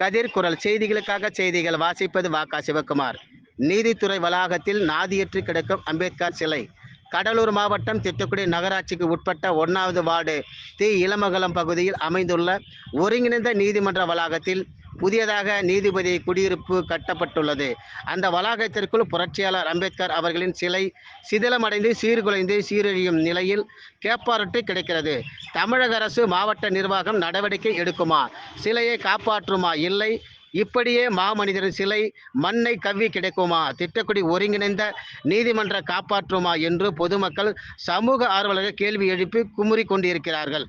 கதிர் குரல் செய்திகளுக்காக செய்திகள் வாசிப்பது வாக்கா சிவகுமார் நீதித்துறை வளாகத்தில் நாதியற்று கிடக்கும் அம்பேத்கர் சிலை. கடலூர் மாவட்டம் திட்டக்குடி நகராட்சிக்கு உட்பட்ட ஒன்றாவது வார்டு தி. இளமங்கலம் பகுதியில் அமைந்துள்ள ஒருங்கிணைந்த நீதிமன்ற வளாகத்தில் புதியதாக நீதிபதி குடியிருப்பு கட்டப்பட்டுள்ளது. அந்த வளாகத்திற்குள் புரட்சியாளர் அம்பேத்கர் அவர்களின் சிலை சிதிலமடைந்து சீர்குலைந்து சீரழியும் நிலையில் கேப்பாரட்டு கிடைக்கிறது. தமிழக அரசு மாவட்ட நிர்வாகம் நடவடிக்கை எடுக்குமா? சிலையை காப்பாற்றுமா? இல்லை. இப்படியே மாமனிதரின் சிலை மண்ணை கவ்வி கிடைக்குமா? திட்டக்குடி ஒருங்கிணைந்த நீதிமன்ற காப்பாற்றுமா? என்று பொதுமக்கள் சமூக ஆர்வலர்கள் கேள்வி எழுப்பி குமுறி கொண்டிருக்கிறார்கள்.